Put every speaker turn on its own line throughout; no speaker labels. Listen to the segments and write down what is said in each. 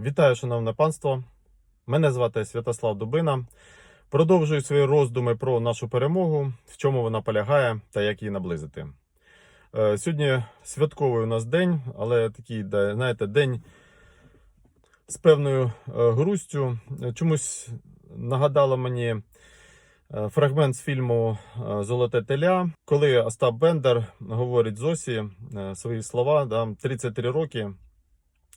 Вітаю, шановне панство. Мене звати Святослав Дубина. Продовжую свої роздуми про нашу перемогу, в чому вона полягає та як її наблизити. Е, Сьогодні святковий у нас день, але такий, знаєте, день з певною е, грустю. Чомусь нагадало мені е, фрагмент з фільму Золоте теля, коли Остап Бендер говорить Зосі свої слова, да, 33 роки.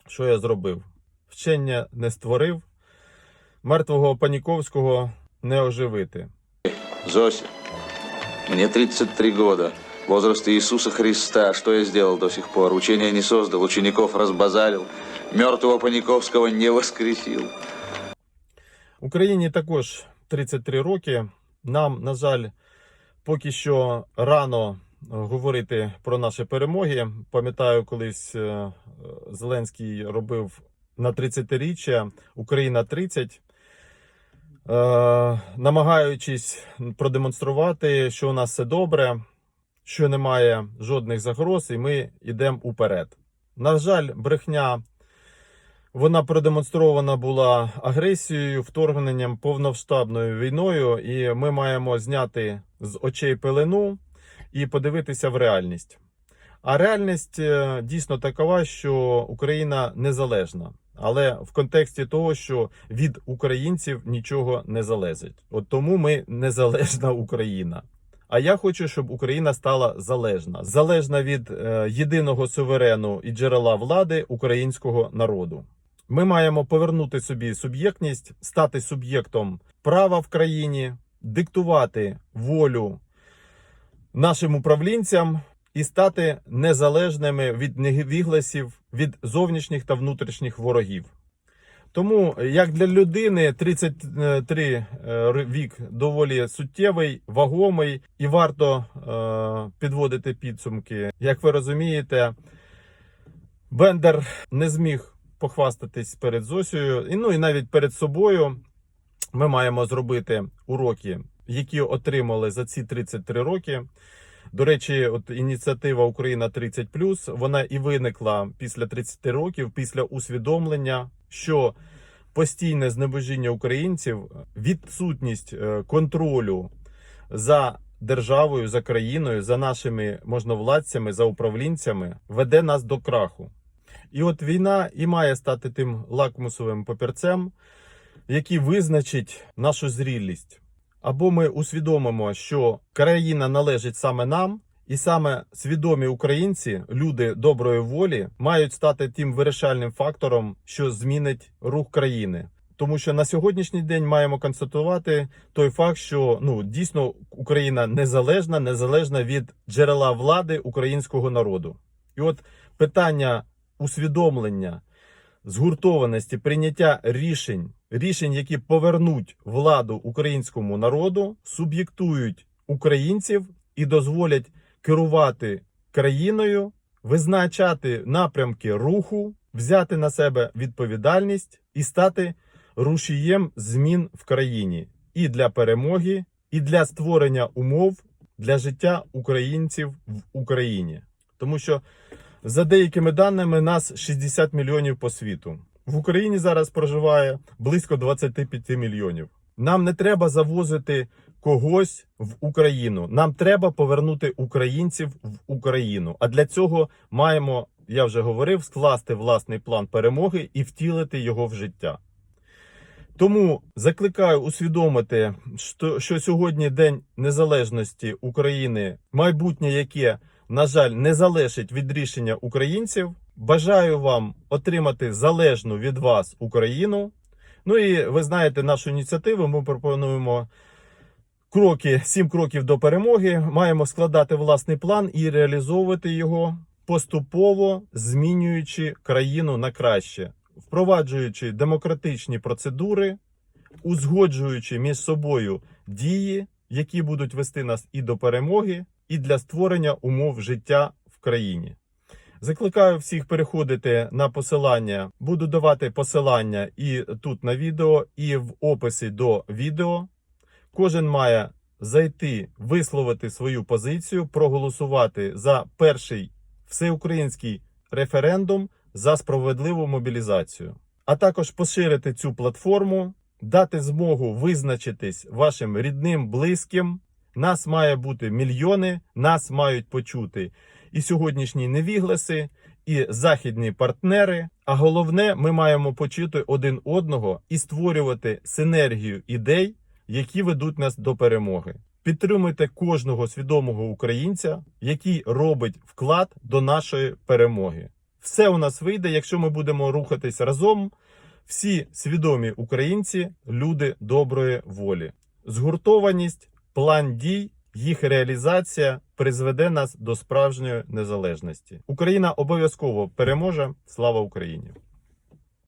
Що я зробив? Вчення не створив, мертвого Паніковського не оживити.
Зося, мне 33 года. Возраст Иисуса Христа. Что я сделал до сих пор? Учения не создал, учеников разбазарил. Мертвого Паниковского не воскресил.
Україні також 33 роки. Нам, на жаль, поки що рано говорити про наші перемоги. Пам'ятаю, колись е, Зеленський робив на 30-річчя Україна 30. Е, намагаючись продемонструвати, що у нас все добре, що немає жодних загроз, і ми йдемо уперед. На жаль, брехня вона продемонстрована була агресією, вторгненням, повноштабною війною, і ми маємо зняти з очей пелену і подивитися в реальність. А реальність е, дійсно такова, що Україна незалежна, але в контексті того, що від українців нічого не залежить. От тому ми незалежна Україна. А я хочу, щоб Україна стала залежна, залежна від е, єдиного суверену і джерела влади українського народу. Ми маємо повернути собі суб'єктність, стати суб'єктом права в країні, диктувати волю нашим управлінцям і стати незалежними від невігласів, від зовнішніх та внутрішніх ворогів. Тому, як для людини, 33 е, вік доволі суттєвий, вагомий, і варто е, підводити підсумки. Як ви розумієте, Бендер не зміг похвастатись перед Зосією, і ну і навіть перед собою. Ми маємо зробити уроки, які отримали за ці 33 роки. До речі, от ініціатива Україна 30 вона і виникла після 30 років, після усвідомлення, що постійне знебожіння українців, відсутність е, контролю за державою, за країною, за нашими можновладцями, за управлінцями веде нас до краху. І от війна і має стати тим лакмусовим папірцем, який визначить нашу зрілість. Або ми усвідомимо, що країна належить саме нам, і саме свідомі українці, люди доброї волі, мають стати тим вирішальним фактором, що змінить рух країни. Тому що на сьогоднішній день маємо констатувати той факт, що ну дійсно Україна незалежна, незалежна від джерела влади українського народу. І от питання усвідомлення, згуртованості, прийняття рішень, рішень, які повернуть владу українському народу, суб'єктують українців і дозволять керувати країною, визначати напрямки руху, взяти на себе відповідальність і стати рушієм змін в країні і для перемоги, і для створення умов для життя українців в Україні. Тому що за деякими даними, нас 60 мільйонів по світу. В Україні зараз проживає близько 25 мільйонів. Нам не треба завозити когось в Україну. Нам треба повернути українців в Україну. А для цього маємо, я вже говорив, скласти власний план перемоги і втілити його в життя. Тому закликаю усвідомити, що, сьогодні День Незалежності України, майбутнє яке на жаль, не залежить від рішення українців. Бажаю вам отримати залежну від вас Україну. Ну і ви знаєте нашу ініціативу. Ми пропонуємо кроки, сім кроків до перемоги. Маємо складати власний план і реалізовувати його поступово змінюючи країну на краще, впроваджуючи демократичні процедури, узгоджуючи між собою дії, які будуть вести нас і до перемоги, і для створення умов життя в країні. Закликаю всіх переходити на посилання. Буду давати посилання і тут на відео, і в описі до відео. Кожен має зайти, висловити свою позицію, проголосувати за перший всеукраїнський референдум за справедливу мобілізацію. а також поширити цю платформу, дати змогу визначитись вашим рідним, близьким. Нас має бути мільйони, нас мають почути і сьогоднішні невігласи, і західні партнери. А головне, ми маємо почути один одного і створювати синергію ідей, які ведуть нас до перемоги. Підтримуйте кожного свідомого українця, який робить вклад до нашої перемоги. Все у нас вийде, якщо ми будемо рухатись разом. Всі свідомі українці, люди доброї волі. Згуртованість, план дій, їх реалізація призведе нас до справжньої незалежності. Україна обов'язково переможе. Слава Україні!